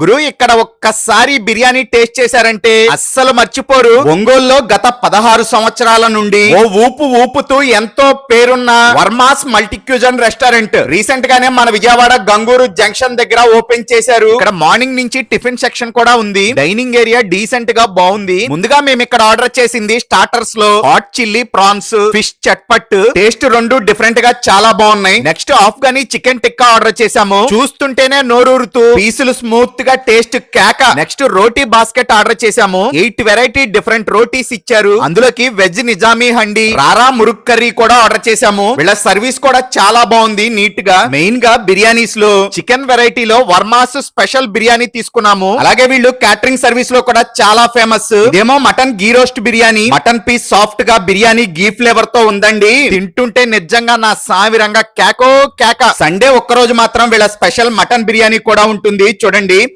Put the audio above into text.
గురు ఇక్కడ ఒక్కసారి బిర్యానీ టేస్ట్ చేశారంటే అస్సలు మర్చిపోరు. ఒంగోలులో గత పదహారు సంవత్సరాల నుండి ఓ ఊపు ఊపుతూ ఎంతో పేరున్న వర్మాస్ మల్టీక్యూజన్ రెస్టారెంట్. రీసెంట్ గానే మన విజయవాడ గంగూరు జంక్షన్ దగ్గర ఓపెన్ చేశారు. ఇక్కడ మార్నింగ్ నుంచి టిఫిన్ సెక్షన్ కూడా ఉంది. డైనింగ్ ఏరియా డీసెంట్గా బాగుంది. ముందుగా మేము ఇక్కడ ఆర్డర్ చేసింది స్టార్టర్స్లో hot chilli prawns fish chatpat. Taste రెండు డిఫరెంట్గా చాలా బాగున్నాయి. Next Afghani chicken tikka order చేశాము. చూస్తుంటేనే నోరూరుతూ పీసులు స్మూత్ గా టేస్ట్ కేక. నెక్స్ట్ రోటీ బాస్కెట్ ఆర్డర్ చేశాము. ఎయిట్ వెరైటీ డిఫరెంట్ రోటీస్ ఇచ్చారు. అందులోకి వెజ్ నిజామీ హండి రారా మురుక్ కర్రీ కూడా ఆర్డర్ చేశాము. వీళ్ళ సర్వీస్ కూడా చాలా బాగుంది నీట్గా. మెయిన్గా బిర్యానీస్లో చికెన్ వెరైటీలో వర్మాస్ స్పెషల్ బిర్యానీ తీసుకున్నాము. అలాగే వీళ్ళు క్యాటరింగ్ సర్వీస్లో కూడా చాలా ఫేమస్. ఇదేమో mutton ghee roast biryani. Mutton piece సాఫ్ట్గా బిర్యానీ గీ ఫ్లేవర్తో ఉందండి. తింటుంటే నిజంగా నా సావిరంగా కేకో కేక. సండే ఒక్క రోజు మాత్రం వీళ్ళ స్పెషల్ మటన్ బిర్యానీ కూడా ఉంటుంది. చూడండి.